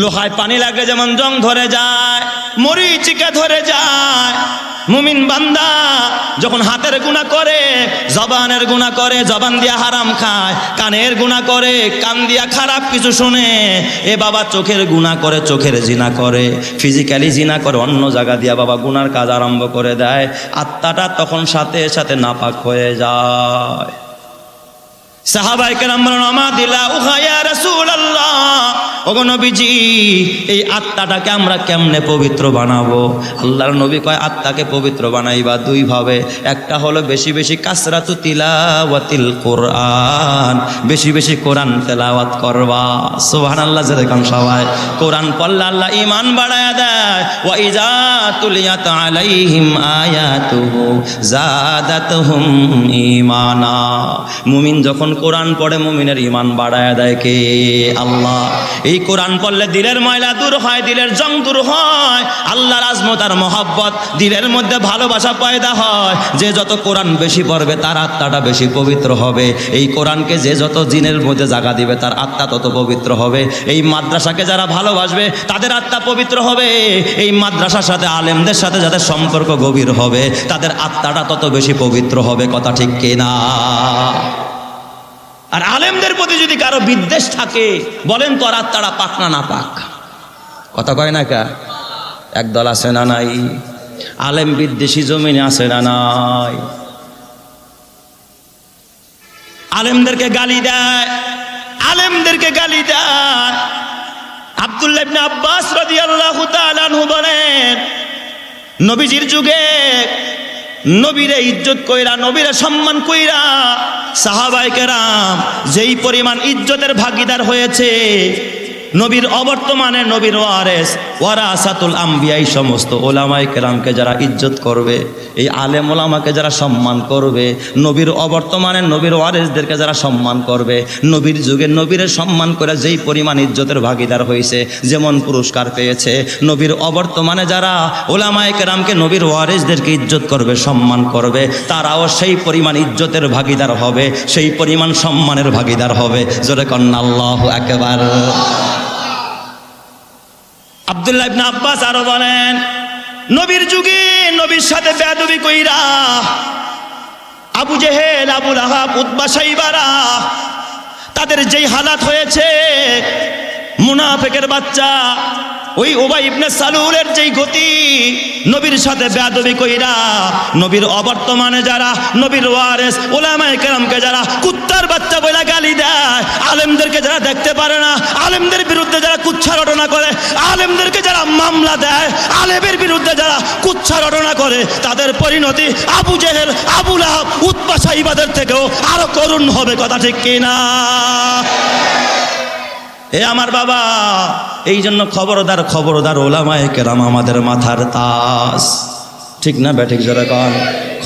লোহায় পানি লাগলে যেমন জং ধরে যায়, মরিচিকা ধরে যায়। মুমিন বান্দা যখন হাতের গুণা করে, জবানের গুণা করে, জবান দিয়া হারাম খায়, কানের গুণা করে, কান দিয়া খারাপ কিছু শুনে, এ বাবা চোখের গুণা করে, চোখের জিনা করে ফিজিক্যালি জিনা করে, অন্য জায়গা দিয়া বাবা গুনার কাজ আরম্ভ করে দেয়। আত্মাটা তখন সাথে সাথে নাপাক হয়ে যায়। সাহাবাই কেরাম বলেন, আমা দিলা উহায়া রাসূলুল্লাহ। ওগো নবীজি, এই আত্মাটাকে আমরা কেমনে পবিত্র বানাবো? আল্লাহর নবী কয়, আত্মাকে পবিত্র বানাইবা দুই ভাবে। একটা হলো বেশি বেশি কাসরাতু তিলাওয়াতিল কোরআন, বেশি বেশি কোরআন তেলাওয়াত করবা। সুবহানাল্লাহ যে দেখুন সবাই। কোরআন পড়লে আল্লাহ ঈমান বাড়ায়া দেয়। ওয়া ইজা তুলিয়াত আলাইহিম আয়াতুহু জাদাতুহুম ঈমানা। মুমিন যখন কোরআন পড়ে, মুমিনের ঈমান বাড়ায়া দেয় কে? আল্লাহ। এই কোরআন পড়লে দিলের ময়লা দূর হয়, দিলের জং দূর হয়। আল্লাহর আজমত আর মহব্বত, দিলের মধ্যে ভালোবাসা পয়দা হয়। যে যত কোরআন বেশি পড়বে, তার আত্মাটা বেশি পবিত্র হবে। এই কোরআনকে যে যত জিনের মধ্যে জায়গা দিবে, তার আত্মা তত পবিত্র হবে। এই মাদ্রাসাকে যারা ভালোবাসবে, তাদের আত্মা পবিত্র হবে। এই মাদ্রাসার সাথে, আলেমদের সাথে যাদের সম্পর্ক গভীর হবে, তাদের আত্মাটা তত বেশি পবিত্র হবে। কথা ঠিক কিনা? আর আলেমদের প্রতি যদি কারও বিদ্বেষ থাকে, বলেন তো আর আত্মারা পাক না না পাক? কথা কয় না কা? একদল আছে না নাই? আলেম বিদ্বেষী জমিনে আছে না নাই? আলেমদেরকে গালি দেয়, আলেমদেরকে গালি দেয়। আব্দুল্লাহ ইবনে আব্বাস রাদিয়াল্লাহু তাআলা আনহু বলেন, নবীজির যুগে নবীরে ইজ্জত কইরা, নবীরে সম্মান কইরা সাহাবাই কেরাম যেই পরিমাণ ইজ্জতের ভাগিদার হয়েছে নবীর অবর্তমানে নবীর ওয়ারেস, ওয়ারাসাতুল আম্বিয়া এই সমস্ত ওলামাই কেরামকে যারা ইজ্জত করবে, এই আলেম ওলামাকে যারা সম্মান করবে, নবীর অবর্তমানে নবীর ওয়ারেসদেরকে যারা সম্মান করবে, নবীর যুগে নবীরের সম্মান করে যেই পরিমাণ ইজ্জতের ভাগিদার হয়েছে, যেমন পুরস্কার পেয়েছে, নবীর অবর্তমানে যারা ওলামাই কেরামকে নবীর ওয়ারেসদেরকে ইজ্জত করবে, সম্মান করবে, তারাও সেই পরিমাণ ইজ্জতের ভাগিদার হবে, সেই পরিমাণ সম্মানের ভাগিদার হবে। জোরে কন্যা আল্লাহ একেবার আব্দুল্লাহ ইবনে আব্বাস আরও বলেন, নবীর যুগে নবীর সাথে বেদবি কইরা আবু জেহেল আবুল আহাব উদ্বা সাইবারা তাদের যেই হালাত হয়েছে, মুনাফেকের বাচ্চা ওই ওবাই ইবনে সালুলের যেই গতি, নবীর সাথে বেয়াদবি কইরা, নবীর অবর্তমানে যারা, নবীর ওয়ারেস ওলামায়ে কেরামকে যারা কুত্তার বাচ্চা বইলা গালি দেয়, আলেমদেরকে যারা দেখতে পারে না, আলেমদের বিরুদ্ধে যারা কুচ্ছা রটনা করে, আলেমদেরকে যারা মামলা দেয়, আলেমের বিরুদ্ধে যারা কুচ্ছা রটনা করে, তাদের পরিণতি আবু জেহেল আবুল আহাব উৎপা সাহিবাদের থেকেও আরও করুণ হবে, কথা ঠিক কিনা? এ আমার বাবা, এই জন্য খবরদার খবরদার ওলামায় কেরাম আমাদের মাথার তাস। ঠিক না ব্যাঠিক যারা কন?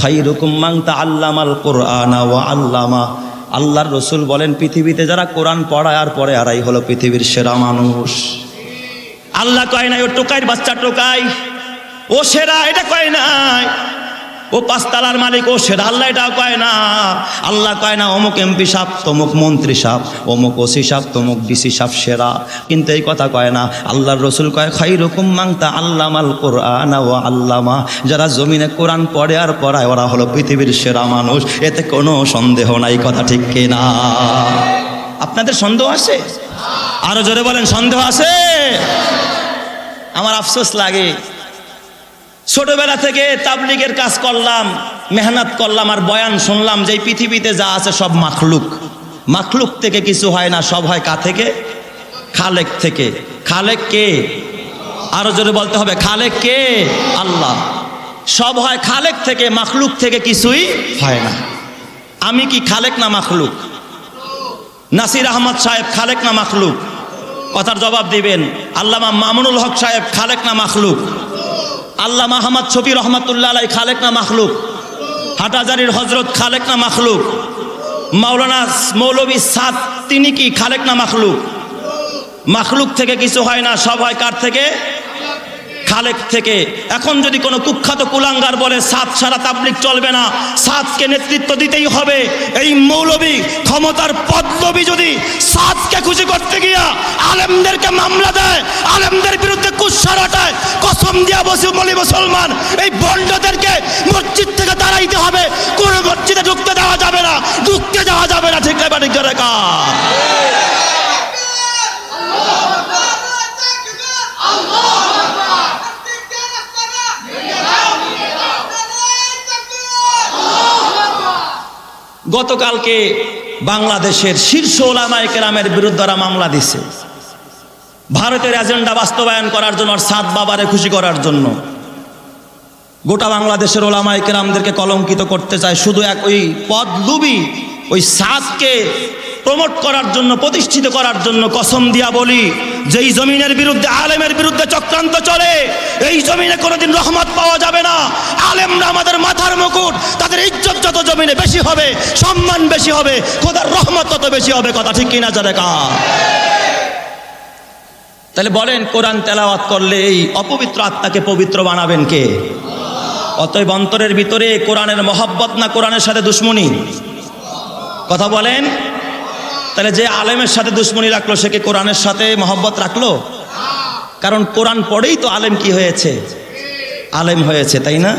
খাই রুকুম মাংতা আল্লামাল কোরআনা ও আল্লামা। আল্লাহর রসুল বলেন, পৃথিবীতে যারা কোরআন পড়ায় আর পড়ে, আরাই হলো পৃথিবীর সেরা মানুষ। আল্লাহ কয় নাই, ও টোকাইর বাচ্চা টোকাই। ও সেরা, এটা কয় নাই। ও পাঁচতালার মালিক, ও সেরা আল্লাহ এটাও কয় না। আল্লাহ কয় না, অমুক এমপি সাপ তমুক মন্ত্রী সাপ অমুক ওসি সাপ তমুক ডিসি সাপ সেরা। কিন্তু এই কথা কয় না, আল্লাহর রসুল কয় খাই রকম মাংতা আল্লাহ আল্লামাল কোরআন ও আল্লামা। যারা জমিনে কোরআন পড়ে আর পড়ায়, ওরা হলো পৃথিবীর সেরা মানুষ। এতে কোনো সন্দেহ নাই, কথা ঠিক কিনা আপনাদের সন্দেহ আছে? আরও জোরে বলেন, সন্দেহ আছে? আমার আফসোস লাগে। ছোটবেলা থেকে তাবলিগের কাজ করলাম, মেহনত করলাম আর বয়ান শুনলাম যে পৃথিবীতে যা আছে সব মাখলুক। মাখলুক থেকে কিছু হয় না, সব হয় কা থেকে? খালেক থেকে। খালেক কে? আরও জোরে বলতে হবে, খালেক কে? আল্লাহ। সব হয় খালেক থেকে, মাখলুক থেকে কিছুই হয় না। আমি কি খালেক না মাখলুক? নাসির আহমদ সাহেব খালেক না মাখলুক? কথার জবাব দিবেন। আল্লামা মামুনুল হক সাহেব, খালেক না মাখলুক? আল্লাহ মাহমদ শফি রহমতুল্লাহ আলাই খালেক না মাখলুক? হাটাজারির হজরত খালেক না মাখলুক? মাওলানা মৌলবী সাদ তিনি কি খালেক না মাখলুক? মাখলুক থেকে কিছু হয় না, সব হয় কার থেকে? খালেক থেকে। এখন যদি কোনো কুখ্যাত কুলাঙ্গার বলে, সাত সারা তাবলিক চলবে না, সাতকে নেতৃত্ব দিতেই হবে। এই মৌলবী ক্ষমতার পদলবী যদি সাতকে খুশি করতে গিয়া আলেমদেরকে মামলা দেয়, আলেমদের বিরুদ্ধে কুৎসার হটায় কসম দিয়া বসে বলি মুসলমান, এই বন্ডদেরকে মসজিদ থেকে দাঁড়াইতে হবে। কোনো মসজিদে ঢুকতে দেওয়া যাবে না, ঢুকতে যাওয়া যাবে না, ঠিক না গতকালকে বাংলাদেশের শীর্ষ ওলামায় কেরামের বিরুদ্ধে ওরা মামলা দিছে। ভারতের এজেন্ডা বাস্তবায়ন করার জন্য আর সাত বাবারে খুশি করার জন্য। গোটা বাংলাদেশের ওলামায় কেরামদেরকে কলঙ্কিত করতে চায় শুধু এক ওই পদ লুবি ওই সাতকে প্রমোট করার জন্য, প্রতিষ্ঠিত করার জন্য কসম দিয়া বলি, যেই জমিনের বিরুদ্ধে, আলেমের বিরুদ্ধে চক্রান্ত চলে, এই জমিনে কোনোদিন রহমত পাওয়া যাবে না। আলেমরা আমাদের মাথার মুকুট, তাদের ইজ্জত যত জমিনে বেশি হবে, সম্মান বেশি হবে, খোদার রহমত তত বেশি হবে, কথা ঠিক কিনা যাবে কা? তাহলে বলেন, কোরআন তেলাওয়াত করলে এই অপবিত্র আত্মাকে পবিত্র বানাবেন কে? অতএব অন্তরের ভিতরে কোরআনের মহব্বত না কোরআনের সাথে দুশ্মনী? কথা বলেন। তাহলে যে আলেমের সাথে দুশ্মনী রাখল, সে কি কোরআনের সাথে মহব্বত রাখল? কারণ কোরআন পড়েই তো আলেম কি হয়েছে? আলেম হয়েছে, তাই না?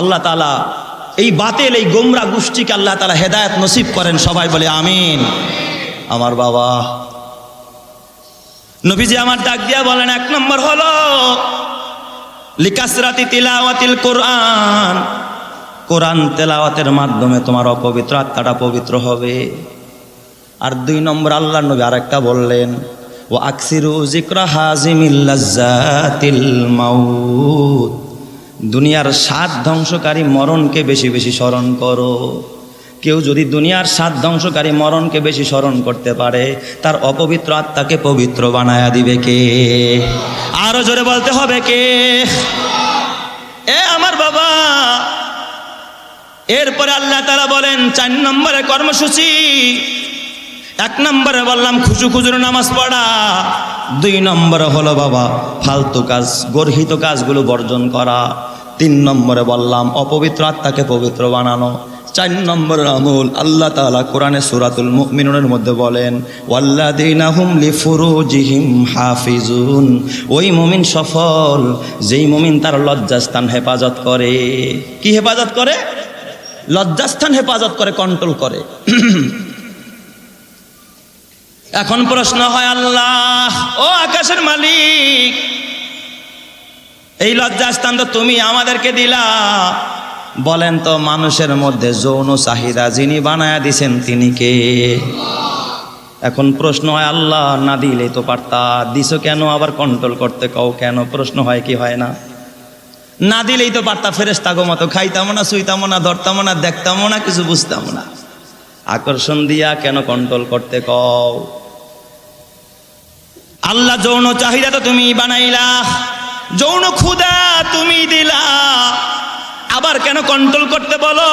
আল্লাহ তালা এই বাতেল, এই গোমরা গোষ্ঠীকে আল্লাহ তালা হেদায়ত নসিব করেন, সবাই বলে আমিন। আমার বাবা। নবীজি আমার ডাক দিয়া বলেন, এক নম্বর হলো, লিকাসরাতি তিলাওয়াতিল কোরআন। কোরআন তেলাওয়াতের মাধ্যমে তোমার অপবিত্র আত্মাটা পবিত্র হবে। আর দুই নম্বর আল্লাহ নবী আরেকটা বললেন ও আকসিরু জিক্রা হাজিমিল্লাজাতিল মাউত। দুনিয়ার সাত ধ্বংসকারী মরণকে বেশি বেশি স্মরণ করো। কেউ যদি দুনিয়ার স্বাদ ধ্বংসকারী মরণকে বেশি স্মরণ করতে পারে, তার অপবিত্র আত্মাকে পবিত্র বানায়া দিবে কে? আরও জোরে বলতে হবে কে? এ আমার বাবা। এরপরে আল্লাহ তারা বলেন, চার নম্বরে কর্মসূচি এক নম্বরে বললাম খুচু খুচুর নামাজ পড়া। দুই নম্বরে হলো বাবা, ফালতু কাজ, গর্হিত কাজগুলো বর্জন করা। তিন নম্বরে বললাম, অপবিত্র আত্মাকে পবিত্র বানানো। চার নম্বর আমল, আল্লাহ তাআলা কোরআনে সুরাতুল মুমিনুনের মধ্যে বলেন, ওয়াল্লাযীনা হুম লিফুরুজিহিম হাফিজুন। ওই মুমিন সফল, যেই মুমিন তার লজ্জাস্থান হেফাজত করে। কি হেফাজত করে? লজ্জাস্থান হেফাজত করে, কন্ট্রোল করে। এখন প্রশ্ন হয় আল্লাহ, ও আকাশের মালিক, এই লজ্জাস্থান তো তুমি আমাদেরকে দিলা। বলেন তো মানুষের মধ্যে যৌন চাহিদা যিনি বানায়া দিছেন তিনি কে? এখন প্রশ্ন হয় আল্লাহ, না দিলে তো পারতা দিছো কেন, আবার কন্ট্রোল করতে কও কেন? প্রশ্ন হয় কি হয় না? না দিলেই তো পারতা ফেরেস্তাগো মতো, খাইতাম না, শুইতাম না, ধরতাম না, দেখতাম না, কিছু বুঝতাম না। আকর্ষণ দিয়া কেন কন্ট্রোল করতে কও? আল্লাহ যৌন চাহিদা তো তুমি বানাইলা, যৌন ক্ষুদা তুমি দিলা। আবার কেন কন্ট্রোল করতে বলো?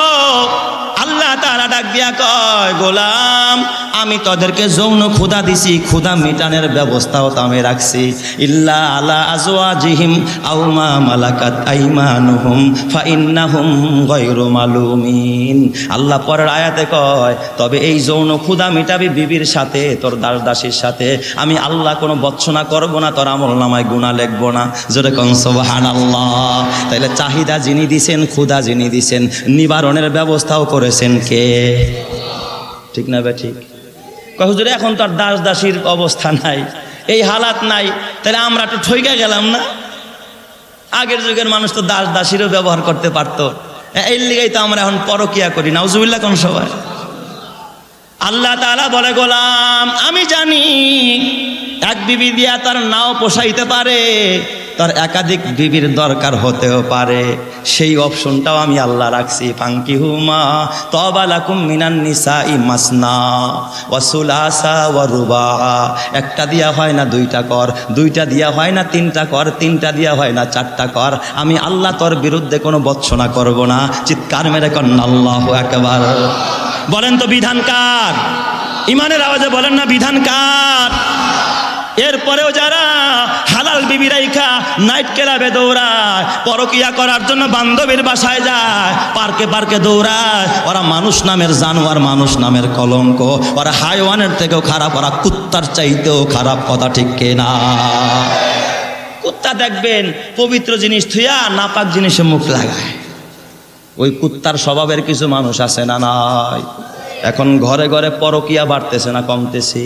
আল্লাহ তারা ডাক দিয়া কয়, গোলাম, আমি তোদেরকে যৌন ক্ষুদা দিছি ক্ষুদা মিটানের ব্যবস্থাও তো আমি রাখছি। ইল্লা আলা আজওয়া জিহিম আউমা মালাকাত আইমানুহুম ফাইন্নাহুম গায়রু মালুমিন। আল্লাহ পরের আয়াতে কয়, তবে এই যৌন ক্ষুদা মিটাবি বিবির সাথে, তোর দাস দাসীর সাথে। আমি আল্লাহ কোনো বচ্ছনা করব না, তোর আমল নামায় গুণা লিখব না। জোরে কন সোবাহান আল্লাহ তাইলে চাহিদা যিনি দিছেন ক্ষুদা যিনি দিছেন, নিবারণের ব্যবস্থাও করেছেন। কে ঠিক না বে ঠিক? হুজুরে, এখন তো আর দাস দাসীর অবস্থা নাই, এই হালাত নাই, তাহলে আমরা তো ঠইকা গেলাম না? আগের যুগের মানুষ তো দাস দাসীরও ব্যবহার করতে পারতো। এই লিগেই তো আমরা এখন পরকিয়া করি, নাউজুবিল্লাহ কোন সবাই আল্লাহ তাআলা বলে, গোলাম, আমি জানি এক বিবি দিয়া তার নাও পোষাইতে পারে তার একাধিক বিবির দরকার হতেও পারে। সেই অপশনটাও আমি আল্লাহ রাখছি। ফাঙ্কি হুমা তবালাকুম মিনান নিসা ই মাসনা ওয়াসুলাসা ওয়া রুবা একটা দিয়া হয় না দুইটা কর, দুইটা দিয়া হয় না তিনটা কর, তিনটা দিয়া হয় না চারটা কর। আমি আল্লাহ তোর বিরুদ্ধে কোনো বৎসনা করব না। চিৎকার মেরে কন্যা আল্লাহ একবার বলেন তো বিধান কার? ইমানের আওয়াজে বলেন না বিধান কার? এরপরেও যারা হালাল বিবি রাইখা নাইট ক্লাবে দৌড়ায়, পরকিয়া করার জন্য বান্ধবীর বাসায় যায়, পার্কে পার্কে দৌড়ায়। ওরা মানুষ নামের জানোয়ার, মানুষ নামের কলঙ্ক। ওরা হাইওয়ানের থেকেও খারাপ, ওরা কুত্তার চাইতেও খারাপ, কথা ঠিক না কুত্তা দেখবেন, পবিত্র জিনিস থুয়া নাপাক জিনিসে মুখ লাগায়। ওই কুত্তার স্বভাবের কিছু মানুষ আছে না নাই? এখন ঘরে ঘরে পরকিয়া বাড়তেছে না, কমতেছে।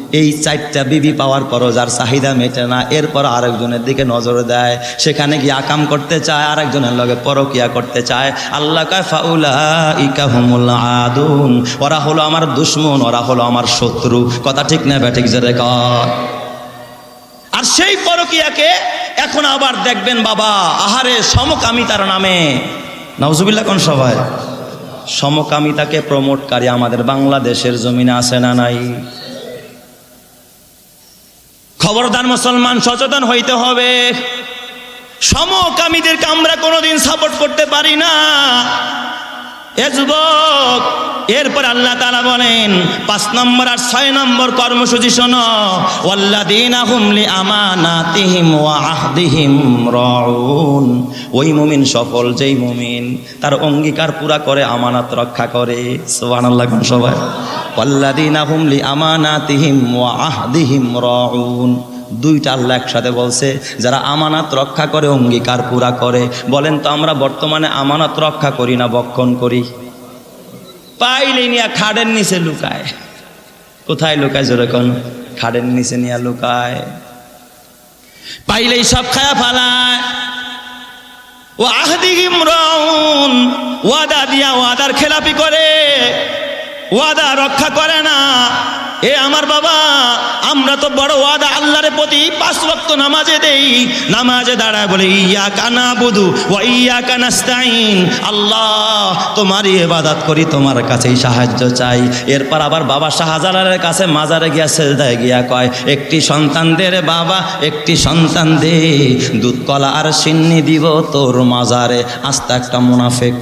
এই চারটা বিবি পাওয়ার পরও যার চাহিদা মেটে না এরপর আরেকজনের দিকে নজর দেয়। সেখানে গিয়ে আকাম করতে চায়, আরেকজনের লগে পরকিয়া করতে চায়। আল্লাহ আদুন। ওরা হলো আমার দুশ্মন, ওরা হলো আমার শত্রু। কথা ঠিক না ব্যাঠিক জেরে আর সেই পরকিয়াকে এখন আবার দেখবেন বাবা, আহারে সমকামিতার নামে। নাউজুবিল্লাহ কোন সবাই সমকামিতাকে প্রমোটকারী আমাদের বাংলাদেশের জমিনে আছে না নাই? খবরদার মুসলমান সচেতন হইতে হবে। সমকামীদেরকে আমরা কোনোদিন সাপোর্ট করতে পারি না। এ যুবক এরপর আল্লাহ তালা বলেন, পাঁচ নম্বর আর ছয় নম্বর কর্মসূচি শোনো। ওয়াল্লাদিন আহুমলি আমানাতিহিম ওয়া আহদিহিম রাউন। ওই মুমিন সফল, যেই মুমিন তার অঙ্গীকার পুরা করে, আমানাত রক্ষা করে। সুবহানাল্লাহ কোন সবাই? ওয়াল্লাদিন আহুমলি আমানাতিহিম ওয়া আহদিহিম রাউন। দুইটা আল্লাহ একসাথে বলছে, যারা আমানাত রক্ষা করে, অঙ্গীকার পুরা করে। বলেন তো আমরা বর্তমানে আমানাত রক্ষা করি না, বক্ষণ করি? পাইলে নিয়া খাড়ের নিচে লুকায়। কোথায় লুকায় যেরকম খাড়ের নিচে নিয়ে লুকায়। পাইলেই সব খায়া ফালায়। ও আহদিহিম ওয়াদা দিয়া ওয়াদার খেলাপি করে, ওয়াদা রক্ষা করে না। এ আমার বাবা, আমরা তো বড় ওয়াদা আল্লাহর প্রতি পাঁচ ওয়াক্ত নামাজে দেই। নামাজে দাঁড়ায় বলে ইয়া কানা বুধু ও ইয়া কানাস্তাইন আল্লাহ, তোমারই এবাদাত করি, তোমার কাছেই সাহায্য চাই। এরপর আবার বাবা শাহজালালের কাছে মাজারে গিয়া সেজদায় গিয়া কয়, একটি সন্তান দে রে বাবা, একটি সন্তান দে। দুধ, কলা আর সিন্নি দিব তোর মাজারে। আস্তে একটা মুনাফেক।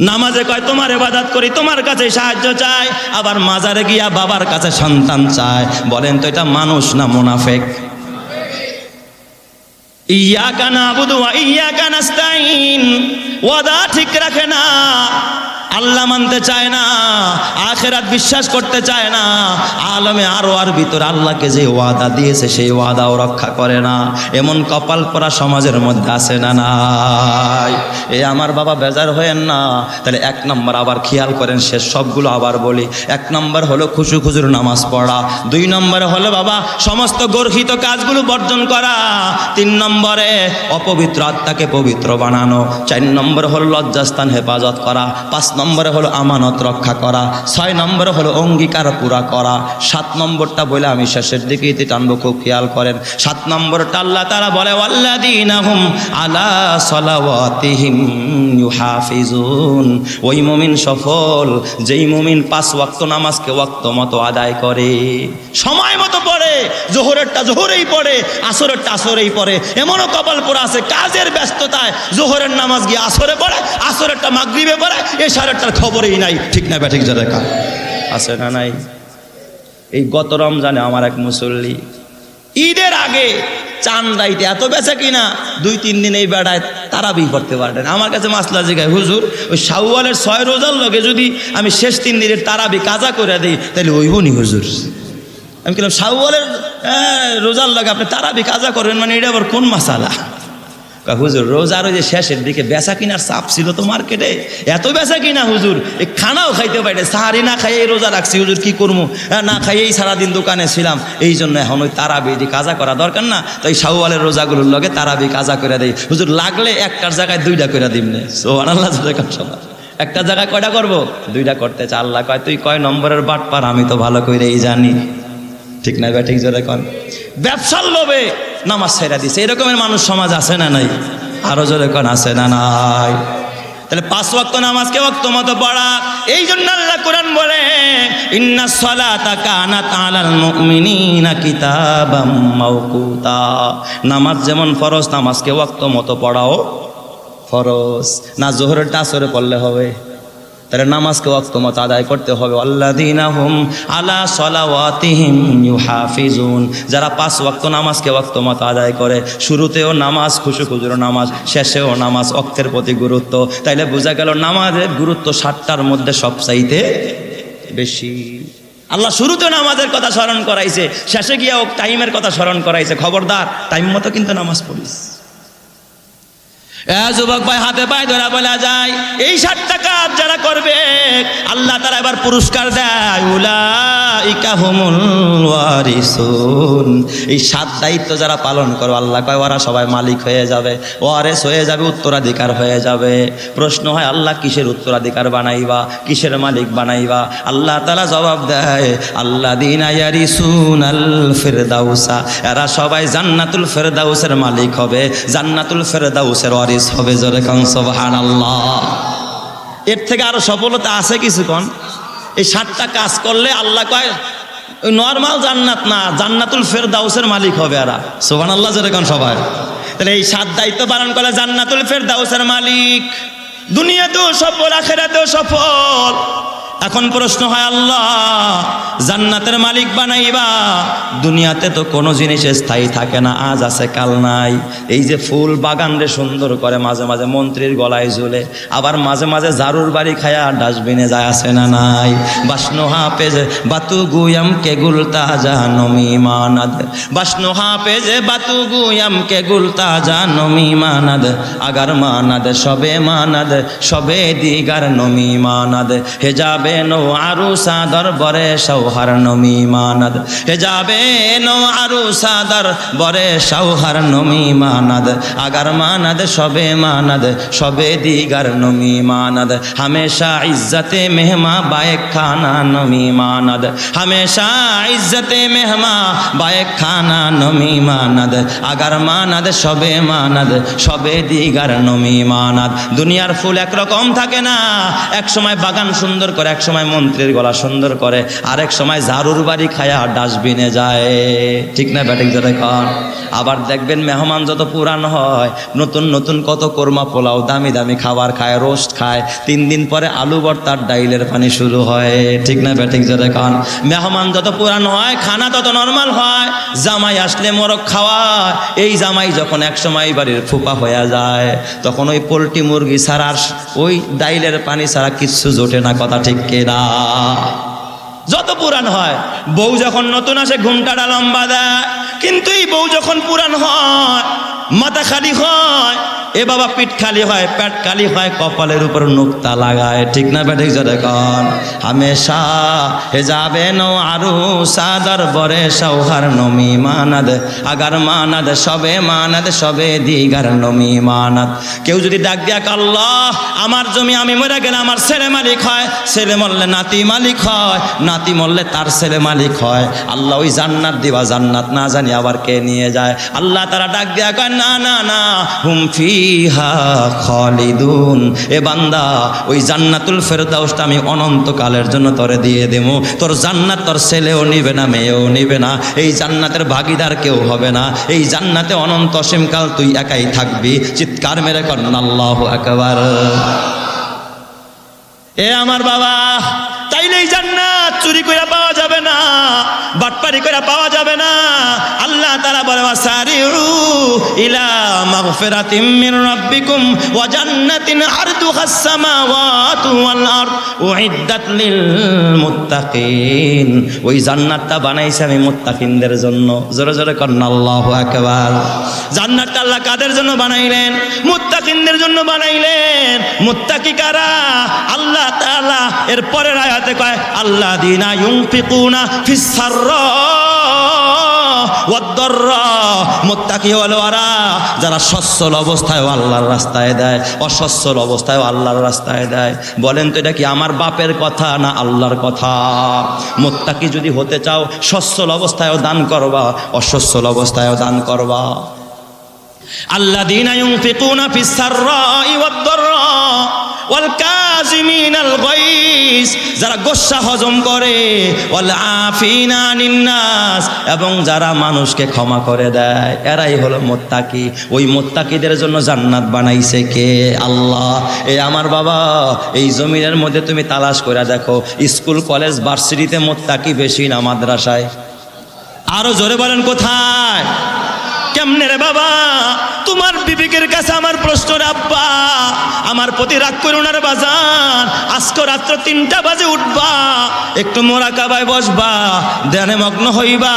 নামাজে কয়, তোমার এবাদাত করি, তোমার কাছে সাহায্য চায় আবার মাজারে গিয়া বাবার কাছে সন্তান চায়। বলেন তো এটা মানুষ না মুনাফেক? ইয়া কানা বুধুয়া ইয়া কানাস্তাইন ওয়াদা ঠিক রাখে না। আল্লাহ মানতে চায় না, আখেরাত বিশ্বাস করতে চায় না, আলমে আরও আর ভিতর আল্লাহকে যে ওয়াদা দিয়েছে সেই ওয়াদাও রক্ষা করে না। এমন কপাল পরা সমাজের মধ্যে আছে না নাই? এ আমার বাবা বেজার হয়েন না, তাহলে এক নম্বর আবার খেয়াল করেন, সে সবগুলো আবার বলি। এক নম্বর হলো খুশু খুজুর নামাজ পড়া, দুই নম্বরে হলো বাবা সমস্ত গর্হিত কাজগুলো বর্জন করা, তিন নম্বরে অপবিত্র আত্মাকে পবিত্র বানানো, চার নম্বর হলো লজ্জাস্থান হেফাজত করা, পাঁচ নম্বরে হলো আমানত রক্ষা করা, ছয় নম্বরে হলো অঙ্গীকার পুরা করা। সাত নম্বরটা বলে আমি শেষের দিকে ইতি টানবো খুব খেয়াল করেন। সাত নম্বরটা আল্লাহ তারা বলে ওই মুমিন সফল, যেই মুমিন পাঁচ ওয়াক্ত নামাজকে ওয়াক্ত মতো আদায় করে। সময় মতো পড়ে, জোহরেরটা জোহরেই পড়ে, আসরেরটা আসরেই পড়ে। এমনও কপাল পড়া আছে, কাজের ব্যস্ততায় জোহরের নামাজ গিয়ে আসরে পড়ে, আসরেরটা মাগরিবে পড়ে এ সারেরটার খবরই নাই। ঠিক না ব্যাঠিক কা আছে না নাই? এই গত রমজানে আমার এক মুসল্লি ঈদের আগে চান এত বেচা কিনা দুই তিন দিন এই বেড়ায় তারাবি করতে পারতেন আমার কাছে মাসলা জিগায় হুজুর ওই শাওয়ালের ছয় রোজার লগে যদি আমি শেষ তিন দিনের তারাবি কাজা করে দিই তাহলে ওই হনি হুজুর। আমি কিলাম শাওয়ালের হ্যাঁ, রোজার লগে আপনি তারাবি কাজা করবেন মানে এটা আবার কোন মাসালা? হুজুর রোজার ওই যে শেষের দিকে বেচা কিনার চাপ ছিল তো মার্কেটে এত বেচা কিনা, হুজুর? এই খানাও খাইতে পারে সাহারি না খাইয়ে রোজা রাখছি, হুজুর, কি করব না খাইয়েই সারাদিন দোকানে ছিলাম। এই জন্য এখন ওই তারাবি এটি কাজা করা দরকার না। তাই শাহওয়ালের রোজাগুলোর লগে তারাবি কাজা করে দেয় হুজুর, লাগলে একটার জায়গায় দুইটা করে দিমনে সোহান আল্লাহ সবার একটা জায়গায় কয়টা করব? দুইটা করতে চা আল্লাহ কয়, তুই কয় নম্বরের বাট পার আমি তো ভালো করেই জানি। ঠিক না ব্যাটিক জোরে কন। ব্যবসার লোভে নামাজ ছেড়া দিছে। এরকমের মানুষ সমাজ আছে না নাই? আরও জোরে কন, আছে না নাই? তাহলে পাঁচ ওয়াক্ত নামাজকে ওয়াক্ত মতো পড়া? এই জন্য আল্লাহ কোরআন বলে, ইন্না সালাতা কানাত আলাল মুমিনিনা কিতাবাম মাওকুতা। নামাজ যেমন ফরজ, নামাজকে ওয়াক্ত মতো পড়াও ফরজ। না জোহরের টাসরে পড়লে হবে? তাহলে নামাজকে ওয়াক্ত মতো আদায় করতে হবে। আল্লাদিনা হুম আলা সলাওয়াতিহিম ইউহাফিজুন। যারা পাঁচ ওয়াক্ত নামাজকে ওয়াক্ত মতো আদায় করে, শুরুতেও নামাজ খুশু খুজুর নামাজ, শেষেও নামাজ অক্তের প্রতি গুরুত্ব। তাইলে বোঝা গেল নামাজের গুরুত্ব সাতটার মধ্যে সবচাইতে বেশি। আল্লাহ শুরুতেও নামাজের কথা স্মরণ করাইছে, শেষে গিয়েও টাইমের কথা স্মরণ করাইছে। খবরদার, টাইম মতো কিন্তু নামাজ পড়িস। যুবক ভাই, হাতে পায়ে ধরা বলা যায়। এই সাতটা কাজ যারা করবে, আল্লাহ তারা এবার পুরস্কার দেয়। হুমুল এই সাত দায়িত্ব যারা পালন করবে আল্লাহ কয়, ওরা সবাই মালিক হয়ে যাবে। ওয়ারেস হয়ে যাবে, উত্তরাধিকার হয়ে যাবে। প্রশ্ন হয়, আল্লাহ কিসের উত্তরাধিকার বানাইবা? কিসের মালিক বানাইবা? আল্লাহ তালা জবাব দেয় আল্লাহ দিন আয়ারিসুন আল ফেরদাউসা। এরা সবাই জান্নাতুল ফেরদাউসের মালিক হবে। জান্নাতুল ফেরদাউসের ওয়ারিস হবে জোরে কং সোবাহান আল্লাহ এর থেকে আরও সফলতা আছে কিছুক্ষণ। কন এই সাতটা কাজ করলে আল্লাহ কয় নর্মাল জান্নাত না, জান্নাতুল ফের দাউসের মালিক হবে এরা। সোহান আল্লাহ জোরে কন সবাই। তাহলে এই সাত দায়িত্ব পালন করলে জান্নাতুল ফের দাউসের মালিক। দুনিয়াতেও সফল, আখেরাতেও সফল। এখন প্রশ্ন হয়, আল্লাহ, জান্নাতের মালিক বানাইবা? দুনিয়াতে তো কোনো জিনিস স্থায়ী থাকে না, আজ আছে, কাল নাই। এই যে ফুল বাগান রে সুন্দর করে মাঝে মাঝে মন্ত্রীর গলায় ঝুলে আবার মাঝে মাঝে জারুর বাড়ি খায়া ডাস্টবিনে যায়, আছে না নাই? বাসনো হাফেজে, বাতু গুয়াম কে গুলতা যা নমি মানাদ। বাসনো হাফেজে, বাতু গুয়াম কে গুলতা যা নমি মানাদ। আগার মানাদ, সবে মানাদ, সবে দিগার নমি মানাদ। হে যাবে নো আরু সাদর বরে সৌহার নমি মানদ। হে যাবে নো আরু সাদর বরে সৌহার নমি মানাদ। আগার মানাদ, সবে মানদ, সবে দিগার নমি মানাদ। হামেশা ইজ্জতে মেহমা বায়েক খানা নমি মানাদ। হামেশা ইজ্জতে মেহমা বায়েক খানা নমি মানাদ। আগার মানাদ, সবে মানাদ, সবে দিগার নমি মানাদ। দুনিয়ার ফুল একরকম থাকে না। এক সময় বাগান সুন্দর করে এক সময় মন্ত্রীর গলা সুন্দর করে, আরেক সময় ঝাড়ুর বাড়ি খায়া ডাস্টবিনে যায়। ঠিক না ব্যাটিং যেটা খান আবার দেখবেন মেহমান যত পুরান হয়, নতুন নতুন কত কোরমা পোলাও দামি দামি খাবার খায়, রোস্ট খায়, তিন দিন পরে আলু ভর্তার ডাইলের পানি শুরু হয়। ঠিক না ব্যাটিং যেটা খান মেহমান যত পুরান হয়, খানা তত নর্মাল হয়, জামাই আসলে মোরগ খাওয়ায় এই জামাই যখন এক সময় বাড়ির ফুপা হয়ে যায়, তখন ওই পোলট্রি মুরগি ছাড়া ওই ডাইলের পানি ছাড়া কিচ্ছু জোটে না, কথা ঠিক কেনা যত পুরাণ হয়, বউ যখন নতুন আসে ঘুমটাটা লম্বা দেয়। কিন্তু এই বউ যখন পুরাণ হয় মাথা খালি হয়। এ বাবা পিঠ খালি হয় পেট খালি হয়, কপালের উপর নুক্তা লাগায়। ঠিক না বেঠিক জোরে কন? হামেশা হে যাবে নো আরু সাদার বরে সৌহার নমি মানাদ। আগার মানাদ, সবে মানাদ, সবে দিগার নমি মানাদ। কেউ যদি ডাক দিয়া আল্লাহ, আমার জমি আমি মরে গেলে আমার ছেলে মালিক হয়। ছেলে মরলে নাতি মালিক হয়, নাতি মরলে তার ছেলে মালিক হয়। আল্লাহ ওই জান্নাত দিবা, জান্নাত না জানি আবার কে নিয়ে যায়। আল্লাহ তারা ডাক দিয়া কয় না না না খালিদুন। এ বান্দা, ওই জান্নাতুল ফেরদাউসটা আমি অনন্তকালের জন্য তোরে দিয়ে তোর জান্নাত তোর ছেলেও নিবে না, মেয়েও নিবে না। এই জান্নাতের ভাগিদার কেউ হবে না। এই জান্নাতে অনন্ত অসীমকাল তুই একাই থাকবি। চিৎকার মেরে কর, আল্লাহ একবার এ আমার বাবা তাইলে এই জান্নাত চুরি করে পাওয়া যাবে না, বাটপারি করে পাওয়া যাবে না। আল্লাহ তারা বলে সারিউ ইলা মাগফিরাতিম মির রাব্বিকুম ওয়া জান্নাতিন আরদুহাস সামাওয়াতু ওয়াল আরদ, উইদ্দাত লিল মুত্তাকিন। ওই জান্নাতটা বানাইছে আমি মুত্তাকিনদের জন্য। জোরে জোরে করেন আল্লাহু আকবার। জান্নাতটা আল্লাহ কাদের জন্য বানাইলেন? মুত্তাকিনদের জন্য বানাইলেন। মুত্তাকি কারা? আল্লাহ তাআলা এর পরের আয়াতে কয় আল্লাহ দিনা ইউনফিকুনা ফিস সাররা ওয়াদ-দাররা। মুত্তাকি হলো ওরা যারা সচ্ছল অবস্থায় আল্লাহর রাস্তায় দেয়, অসচ্ছল অবস্থায় আল্লাহর রাস্তায় দেয়। বলেন তো এটা কি আমার বাপের কথা না আল্লাহর কথা? মোত্তাকি যদি হতে চাও, সচ্ছল অবস্থায়ও দান করবা, অসচ্ছল অবস্থায়ও দান করবা। সাররাই ওয়াদ-দাররা। ওয়াল কাজিমিনাল গাইস, যারা গোসা হজম করে, ওয়াল আফিনা এবং যারা মানুষকে ক্ষমা করে দেয়, এরাই হলো মোত্তাকি। ওই মোত্তাকিদের জন্য জান্নাত বানাইছে কে? আল্লাহ। এই আমার বাবা, এই জমিনের মধ্যে তুমি তালাশ করে দেখো, স্কুল, কলেজ, ভার্সিটিতে মোত্তাকি বেশি না, মাদ্রাসায়। আরও জোরে বলেন কোথায়? কেমনে রে বাবা? তোমার বিবেকের কাছে আমার প্রশ্ন রে আব্বা। আমার প্রতি রাগ করুন আর বাজান। আজকে রাত্র তিনটা বাজে উঠবা। একটু মোরা কাবায় বসবা। ধ্যানে মগ্ন হইবা।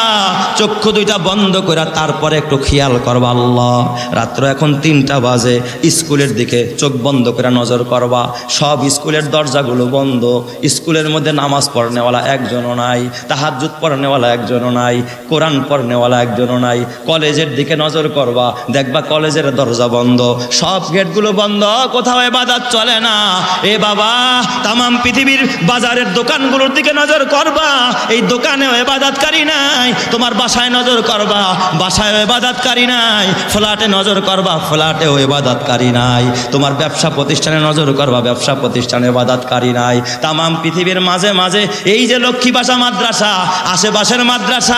চক্ষু দুইটা বন্ধ করে তারপরে একটু খেয়াল করবা আল্লাহ। রাত্র এখন তিনটা বাজে। স্কুলের দিকে চোখ বন্ধ করে নজর করবা। সব স্কুলের দরজাগুলো বন্ধ। স্কুলের মধ্যে নামাজ পড়নেওয়ালা একজনও নাই। তাহাজুদ পড়নেওয়ালা একজনও নাই। কোরআন পড়নেওয়ালা একজনও নাই। কলেজের দিকে নজর করবা। দেখবা কলেজের দরজা বন্ধ। সব গেটগুলো বন্ধ। কোথাও এবাদাত চলে না। এ বাবা, তামাম পৃথিবীর বাজারের দোকানগুলোর দিকে নজর করবা। এই দোকানেও এবাদাতকারী নাই। তোমার বাসায় নজর করবা। বাসায় এবাদাতকারী নাই। ফ্ল্যাটে নজর করবা। ফ্ল্যাটেও এবাদাতকারী নাই। তোমার ব্যবসা প্রতিষ্ঠানে নজর করবা। ব্যবসা প্রতিষ্ঠানে এবাদাতকারী নাই। তামাম পৃথিবীর মাঝে মাঝে এই যে লক্ষ্মী ভাষা মাদ্রাসা, আশেপাশের মাদ্রাসা,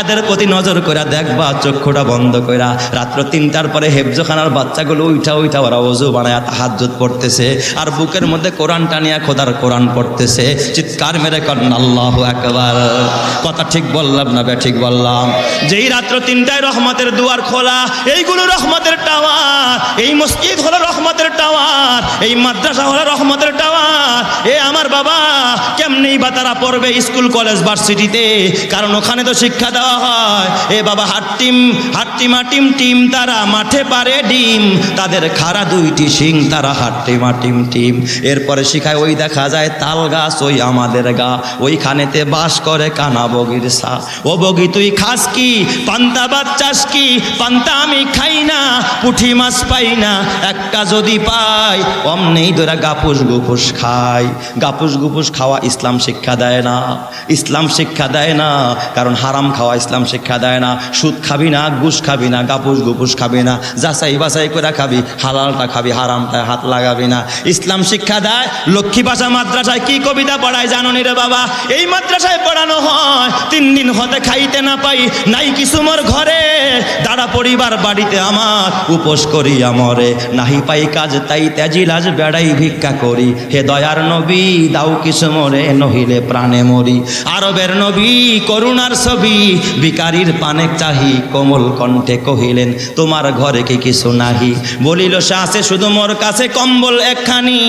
এদের প্রতি নজর করে দেখবা চক্ষুটা বন্ধ। কইরা রাত্র তিনটার পরে হেফজোখানার বাচ্চাগুলো উইঠা উইঠা ওরা অজু বানায় তাহাজ্জুদ পড়তেছে। আর বুকের মধ্যে কোরআন টানিয়া খোদার কোরআন পড়তেছে। চিৎকার মেরে করেন আল্লাহ একবার কথা ঠিক বললাম না ঠিক বললাম। যেই রাত্র তিনটায় রহমতের দুয়ার খোলা, এইগুলো রহমতের টাওয়ার। এই মসজিদ হলো রহমতের টাওয়ার। এই মাদ্রাসা হলো রহমতের টাওয়ার। এ আমার বাবা, কেমনেই বা তারা পড়বে স্কুল, কলেজ, ভার্সিটিতে? কারণ ওখানে তো শিক্ষা দেওয়া হয়। এ বাবা, হাট্টিম হাট্টিমা টিম টিম, তারা মাঠে পারে ডিম। তাদের খাড়া দুইটি শিং, তারা হাট্টিমা টিম টিম। এরপরে শিখায়, ওই দেখা যায় তাল গাছ, ওই আমাদের গা। ওইখানেতে বাস করে কানা বগির সা। ও বগি, তুই খাস কি? পান্তা বাচ্চাস কি? পান্তা আমি খাই না, পুঠি মাছ পাই না। একটা যদি পাই অমনেই ধরা গাপুস গুপুস খাই। গাপুস গুপুস খাওয়া ইসলাম শিক্ষা দেয় না। ইসলাম শিক্ষা দেয় না, কারণ হারাম খাওয়া ইসলাম শিক্ষা দেয় না। সুদ খাবি না, ঘুষ খাবি না গাপুস গুপুস খাবি না, যাচাই বাছাই করে খাবি, হালালটা খাবি হারামটা হাত লাগাবি না। ইসলাম শিক্ষা দেয়, লক্ষ্মী ভাষা মাদ্রাসায় কি কবিতা পড়ায় জানো রে বাবা? এই মাদ্রাসায় পড়ানো হয়, তিন দিন হতে খাইতে না পাই, নাই কিছু মোর ঘরে। দাঁড়া পরিবার বাড়িতে আমার উপোস করি আমরে। নাহি পাই কাজ, তাই তেজিলাজ বেড়াই ভিক্ষা করি। হে দয়ার নবী, দাও কিছু মরে, নহিলে প্রাণে মরি। আরবের নবী, করুণার ছবি বিকারীর পানে চাহি, কোমল কণ্ঠে কহিলেন, তোমার ঘরে কি কিছু নাহি? বলিল, সে আছে শুধু মোর কাছে কম্বল একখানি।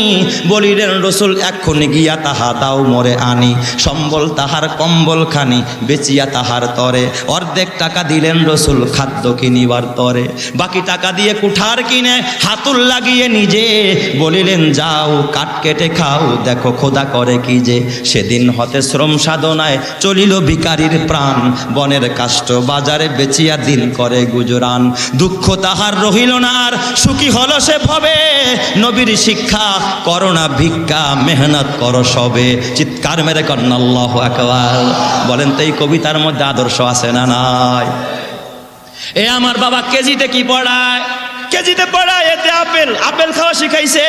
বলিলেন, রসুল, এক্ষুনি গিয়া তাহা দাও মোরে আনি। সম্বল তাহার কম্বল খানি বেচিয়া তাহার তরে। অর্ধেক টাকা দিলেন রসুল, খাদ্য কিনিবার তরে। বাকি টাকা দিয়ে কুঠার কিনে হাতুল লাগিয়ে নিজে। বলিলেন, যাও, কাঠ কেটে খাও, দেখো খোদা করে কি যে। সেদিন হতে শ্রম সাধনায় চলিল ভিকারির প্রাণ। বনের কাষ্ট বাজারে বেচিয়া দিন করে। গুজরান। দুঃখ তাহার রহিল না, আর সুখী হলো সে ভবে। নবীর শিক্ষা, করোনা ভিক্ষা, মেহনত কর সবে। চিৎকার মেরে কন্নাল্লাহ আকবার। বলেন, তো এই কবিতার মধ্যে আদর্শ আছে না নাই? এ আমার বাবা কেজিতে কি পড়ায়? কেজিতে পড়ায় এতে আপেল আপেল খাওয়া শিখাইছে,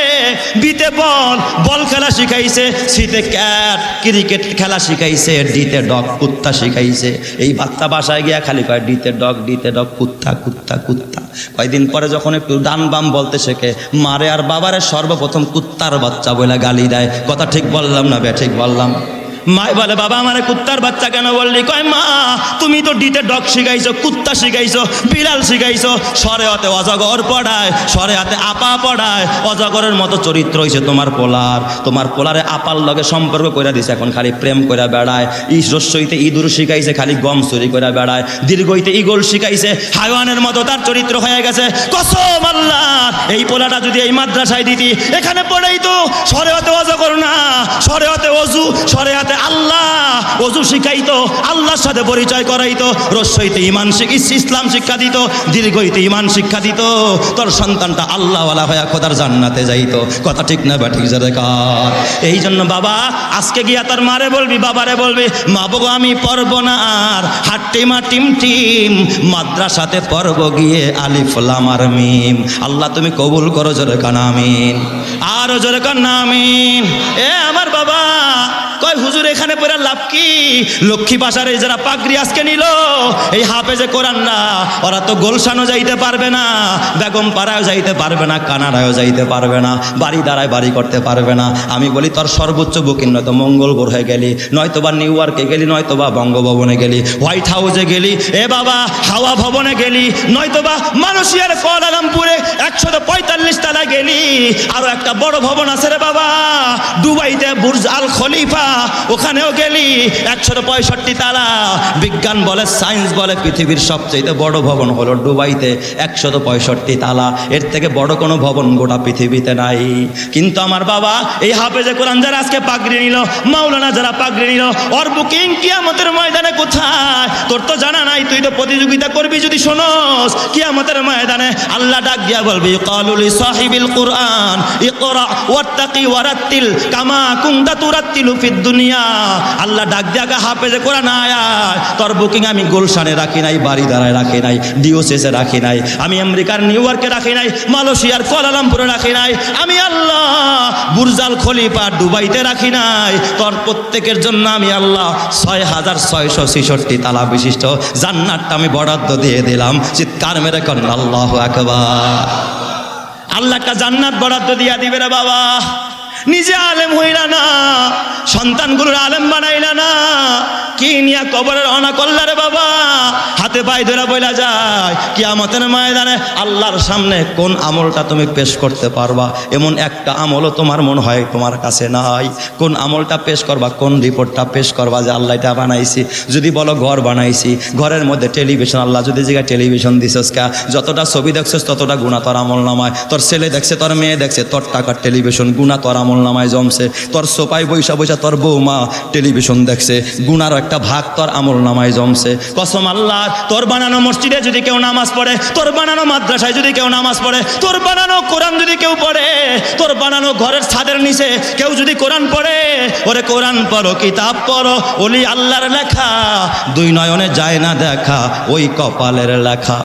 বিতে বল বল খেলা শিখাইছে, শীতে ক্যাট, ক্রিকেট খেলা শিখাইছে, ডিতে ডগ, কুত্তা শিখাইছে। এই বাচ্চা বাসায় গিয়া খালি কয়, ডিতে ডগ ডিতে ডগ, কুত্তা কুত্তা কুত্তা। কয়দিন পরে যখন একটু ডান বাম বলতে শেখে, মারে আর বাবারে সর্বপ্রথম কুত্তার বাচ্চা বলে গালি দেয়। কথা ঠিক বললাম না বে, ঠিক বললাম। মাই বলে, বাবা, আমার কুত্তার বাচ্চা কেন বললি? কয়, মা, তুমি তো ডিতে ডগ শিখাইছো, কুত্তা শিখাইছো বিড়াল শিখাইছো। সরে হাতে অজগর পড়ায় সরে হাতে আপা পড়ায়। অজগরের মতো চরিত্র হইছে তোমার পোলার। তোমার পোলারে আপার লগে সম্পর্ক করে দিছে, এখন খালি প্রেম করে বেড়ায়। রস্যইতে ইঁদুর শিখাইছে, খালি গম চুরি করে বেড়ায়। দীর্ঘইতে ইগল শিখাইছে হাইওয়ানের মতো তার চরিত্র হয়ে গেছে। কসম আল্লাহ! এই পোলাটা যদি এই মাদ্রাসায় দিতি, এখানে পড়েই তো সরে হাতে অজগর না সরে হাতে অজু সরে হাতে সাথে আল্লাহ অজু শিখাইতো, আল্লাহর সাথে পরিচয় করাইতো রস্যইতে ইমান ইসলাম শিক্ষা দিত, দীর্ঘইতে ইমান শিক্ষা দিত, তোর সন্তানটা আল্লাহওয়ালা হয়ে খোদার জান্নাতে যাইতো। কথা ঠিক না বা ঠিক যাবে কার এই জন্য বাবা, আজকে গিয়া তোর মারে বলবি, বাবারে বলবি, মা বাবু আমি পড়ব না আর হাট্টিমা টিম টিম, মাদ্রাসাতে পড়ব গিয়ে আলিফ, লাম আর মিম। আল্লাহ তুমি কবুল করো জোরে কান আমিন। আরও জোরে কান আমিন। এ আমার বাবা, কয় হুজুর এখানে পড়ে লাভ কি? লক্ষ্মী পাশারে যারা পাগড়ি আজকে নিল, এই হাফেজে কোরআন না, ওরা তো গোলশানও যাইতে পারবে না, বেগম পাড়ায়ও যাইতে পারবে না, কানাডায়ও যাইতে পারবে না, বাড়ি দাঁড়ায় বাড়ি করতে পারবে না। আমি বলি, তোর সর্বোচ্চ বুকিং নয়তো মঙ্গল গ্রহে গেলি, নয়তো বা নিউ ইয়র্কে গেলি, নয়তো বা বঙ্গভবনে গেলি, হোয়াইট হাউসে গেলি, এ বাবা, হাওয়া ভবনে গেলি, নয়তো বা মালয়েশিয়ার কুয়ালালামপুরে একশো পঁয়তাল্লিশ তলায় গেলি, আরও একটা বড় ভবন আছে রে বাবা, দুবাইতে বুর্জ আল খলিফা ওখানেও গেলি একশো পঁয়ষট্টি তালা। বিজ্ঞান বলে, সায়েন্স বলে, পৃথিবীর সবচেয়ে বড় ভবন হলো দুবাইতে একশত পঁয়ষট্টি তালা। এর থেকে বড় কোনো ভবন গোটা পৃথিবীতে নাই। কিন্তু আমার বাবা, এই হাফেজে কোরআন যারা আজকে পাগড়ি নিল, মাওলানা যারা পাগড়ি নিল, ওর বুকিং কিয়ামতের ময়দানে কোথায়? তোর তো জানা নাই, তুই তো প্রতিযোগিতা করবি যদি শোনস। কিয়ামতের ময়দানে আল্লাহ ডাক দিয়া বলবি কালুলি সাহিবিল কুরআন, ইকরা ওয়াত্তাকি ওয়ারাত্তিল, কামা কুনতা তুরাত্তিলু ফিদ দুনিয়া। আল্লাহ ডাক গা, হাফেজে কোরআন আয় আয়। তোর বুকিং আমি গুলশানে রাখি নাই বাড়ি দাঁড়ায় রাখি নাই ডিওসিসে রাখি নাই, আমি আমেরিকার নিউ ইয়র্কে রাখি নাই, মালয়েশিয়ার কুয়ালালামপুরে রাখি নাই, আমি আল্লাহ বুরজাল খলিফা দুবাইতে রাখি নাই। তোর প্রত্যেকের জন্য আমি আল্লাহ ছয় হাজার ছয়শো ছেষট্টি তালা বিশিষ্ট জান্নাতটা আমি বরাদ্দ দিয়ে দিলাম। চিৎকার মেরে করেন আল্লাহ একবার আল্লাহ একটা জান্নাত বরাদ্দ দিয়া দিবে রে বাবা। নিজে আলেম হইলা না সন্তানগুলোর আলেম বানাইলা না। কি নিয়া কবরের করলা রে বাবা? হাতে পায়ে ধরে বইলা যায় কি আমাদের ময়দানে আল্লাহর সামনে কোন আমলটা তুমি পেশ করতে পারবা? এমন একটা আমলও তোমার মনে হয় তোমার কাছে নাই। কোন আমলটা পেশ করবা, কোন রিপোর্টটা পেশ করবা যে আল্লাহ এটা বানাইছি? যদি বলো ঘর বানাইছি, ঘরের মধ্যে টেলিভিশন, আল্লাহ যদি জায়গায় টেলিভিশন দিছস কা? যতটা ছবি দেখছস, ততটা গুণা তোর আমল নামায়। তোর ছেলে দেখছে, তোর মেয়ে দেখছে, তোর টাকার টেলিভিশন গুণা তোর আমল নামায় জমছে। তোর সোপাই বৈশা বৈশা তোর বৌমা টেলিভিশন দেখছে। গুনার একটা ভাগ তোর আমল নামায় জমছে। কসম আল্লাহ তোর বানানো মসজিদে যদি কেউ নামাজ পড়ে, তোর বানানো মাদ্রাসায় যদি কেউ নামাজ পড়ে, তোর বানানো কোরআন যদি কেউ পড়ে, তোর বানানো ঘরের ছাদের নিচে কেউ যদি কোরআন পড়ে, ওরে কোরআন পড়ো, কিতাব পড়ো, ওলি আল্লাহর লেখা, দুই নয়নে যায় না দেখা, ওই কপালের লেখা।